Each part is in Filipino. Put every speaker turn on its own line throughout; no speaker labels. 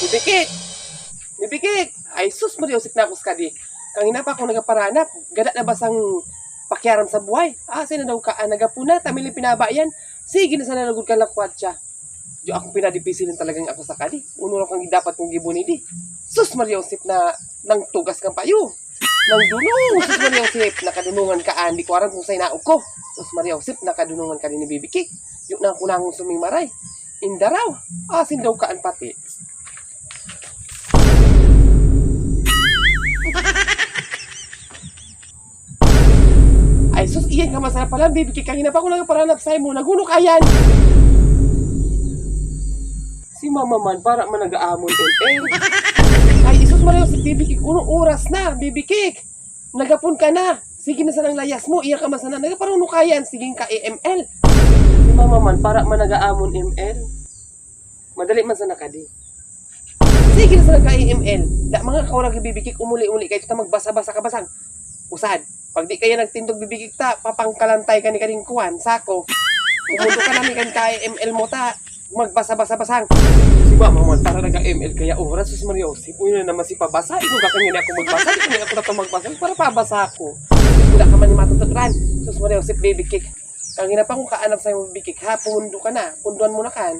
Bibikit! Bibikit! Ay, sus, Mariosip na ako sa kadi. Kangina pa ako nagaparanap. Gada na basang pakyaram sa buhay. Ah, sino daw ka? Ah, nagapuna, tamili pinaba yan. Sige na sana nagod ka lakwat siya. Di ako pinadipisilin talagang ako sa kadi. Uno lang kang dapat kong gibuni di. Sus, Mariosip na nang tugas kang payo. Nang dunong, sus Mariosip, nakadunungan ka, andi ko aram kung sa'y naog ko. Sus Mariosip, nakadunungan ka din ni Bibikik. Yung na kunangong sumingmaray. Indaraw, asin daw kaan pati. Iyan ka masarap pala, baby. Kaya kanina pa ako nagparanap sa'yo mo. Naguno ka yan. Si mama man, para man nag-aamon eh. eh. Ay, isus mo si baby kik. Unong oras na, baby kik. Nagapon ka na. Sige na sanang layas mo. Iya ka masana. Nagaparuno ka yan. Sige ka AML. Si mama man, para man nag-aamon ML. Madali man sana ka di. Sige na sanang ka AML. Da, mga kaurang bibikik, umuli-uli kayo. Ta magbasa-basa ka basang. Usad. Pag di kaya nagtindog bibigik ta, papangkalantay ka ni kaning kuwan, sako. Umundo ka namin kan ka ML mo ta, magbasa-basa basang. Si mama man, para naga-ML kaya oras, sus Mario, si Puyo na naman si pabasa, ino ka kanya ako magbasa, di kanya ako na magbasa, para pabasa ako. Wala ka man ni matutugran, sus Mario, si baby kick. Kangina pa kung kaanap sa'yo kick, ha, pumundo ka na, punduan mo na kan.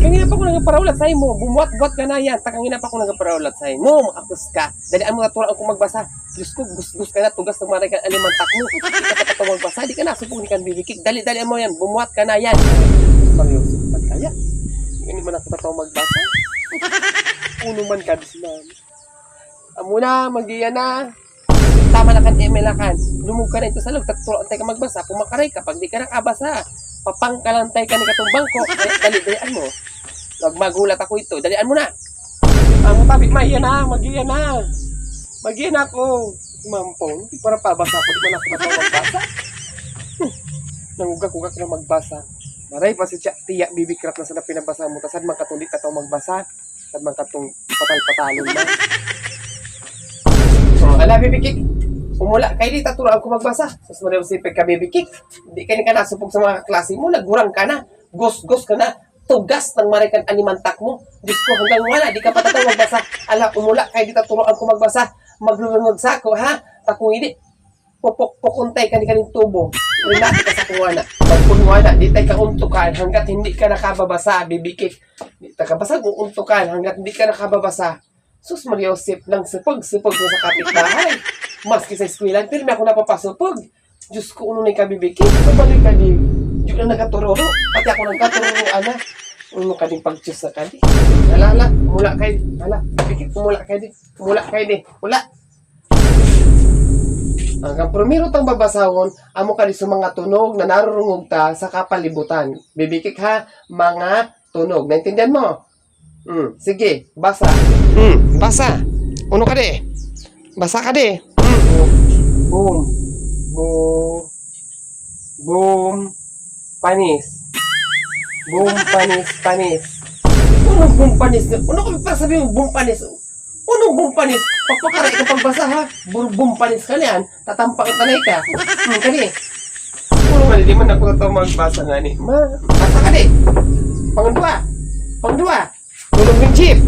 Kangina pa ko nagaparaulat sa'yo mo, bumuat-buat ka na yan, takangina pa ko nagaparaulat sa'yo mo, makapos ka, dalian mo naturaan ko magbasa, Diyos ko, gus-gus ka na, tugas ng maray ka alimantak mo, di ka pa magbasa, di ka na, supong kan baby kick, dali-dali mo yan, bumuat ka na yan. Mario, ba't kaya? Hindi man ako tataw magbasa. Puno man ka, si mami. Amo na. Tama na kan, email kan. Lumog ka na ito sa loob, taturo antay ka magbasa. Pumakaray ka, pag di ka nakabasa, papangkalantay ka ni katong bangko. Dali, dali, dalian mo. Wag magulat ako ito, dalian mo na. Amo tabi, magiya na, magiya na. Magiya na ako. Mampong, di para pabasa ako, di man ako tataw magbasa. Nangugak-ugak na magbasa. Maray pa si Tia, tiya bibikrat na sana pinabasa mo. Tasad man katong di ka tao magbasa. Tasad man katong patal-patalon na. So, ala bibikik. Umula, kay di taturaan ko magbasa. Sus mo sipig ka bibikik. Di ka ni ka nasupog sa mga klase mo. Nagurang ka na. Gos-gos ka na. Tugas ng marikan animantak mo. Diyos ko, hanggang wala. Di ka pa tataw magbasa. Ala, umula, kay di taturaan ko magbasa. Maglulungod sa ako, ha? Takong hindi. Pupok pukuntay ka ni kaning tubo. Rinati ka sa kuwana. Pagpunwana, di tayo kauntukan hanggat hindi ka nakababasa, bibikik. Di tayo kabasa kung untukan hanggat hindi ka nakababasa. Sus Mariosip, nang sipag-sipag mo sa kapitbahay. Maski sa eskwela, pero may ako napapasupag. Diyos ko, uno na yung kabibikik. Sabalik ka di. Di na nagatururo. Pati ako nagkatururo, ana. Uno ka din pag-chus sa kadi. Hala, hala. Mula kay. Hala, bibikik, mula kay di. Mula kay di. Mula. Hanggang primero tang babasahon, amo ka di sa mga tunog na narurungog ta sa kapalibutan. Bibikik ha, mga tunog. Naintindihan mo? Hmm, sige, basa. Hmm, basa. Uno ka di. Basa ka di. Hmm. Boom. Boom. Boom. Panis. Boom, panis, panis. Unong boom, panis? Uno ka pa sabi mo, boom, panis? Unong boom, panis? Pagpakaray ka pagbasa ha. Boom, panis ka niyan. Tatampak ka tanay ka. Hmm, kani. Uno ka di man ako ito magbasa nga ni. Ma, basa ka di. Pangdua. Pangdua. Tulog ng jeep.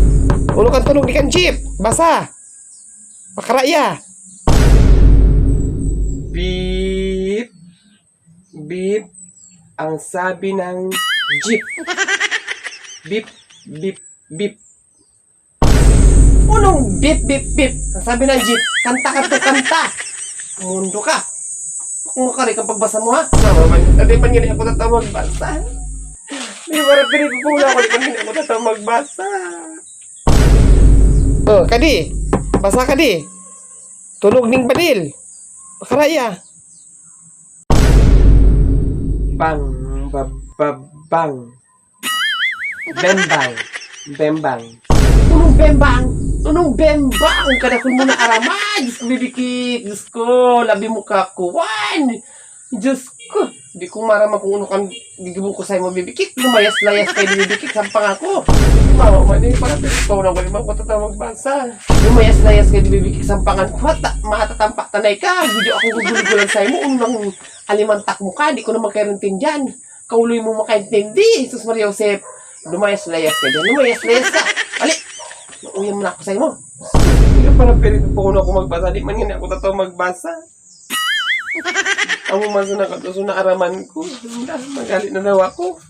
Uno ka tulog di kan jeep. Basa. Pakaraya. Beep. Beep. Ang sabi ng jeep. Beep. Beep. Beep. Unong beep, beep, beep. Sabi ng jeep, kanta ka to, kanta. Mundo ka. Kung makari kang pagbasa mo, ha? Hindi man yun ako tatawag magbasa. Hindi mo rin pinipupula ko, hindi man ako tatawag magbasa. Oh, kadi. Basa kadi. Tulog ning badil. Makaraya. Bang, bab, bab, bang. Bembang. Bembang. Unong bembang? Unong bembang? Kada kun mo na aramay. Ko, bibikik. Diyos ko, labi mo ka kuwan. Diyos ko. Di ko marama kung ano kang gigibo ko sa'yo mo bibikik. Lumayas-layas kayo ni bibikik. Sampang ako. Mama, man eh. Parang ikaw na ko tatawag bansa. Lumayas-layas kayo ni bibikik. Sampangan ko. Ta matatampak tanay ka. Video ako gugulo-gulan sa'yo mo. Unang alimantak mo ka. Di ko na magkarintin dyan. Kauloy mo makaintindi. Jesus Maria Josep. lumayas-layas ka dyan. Lumayas-layas ka. Ali! Nauyan mo na ako sa'yo mo. Hindi pala pero po ako magbasa. Di man nga ako tataw magbasa. Ang umasa na katuso na araman ko. Magalit na daw ako.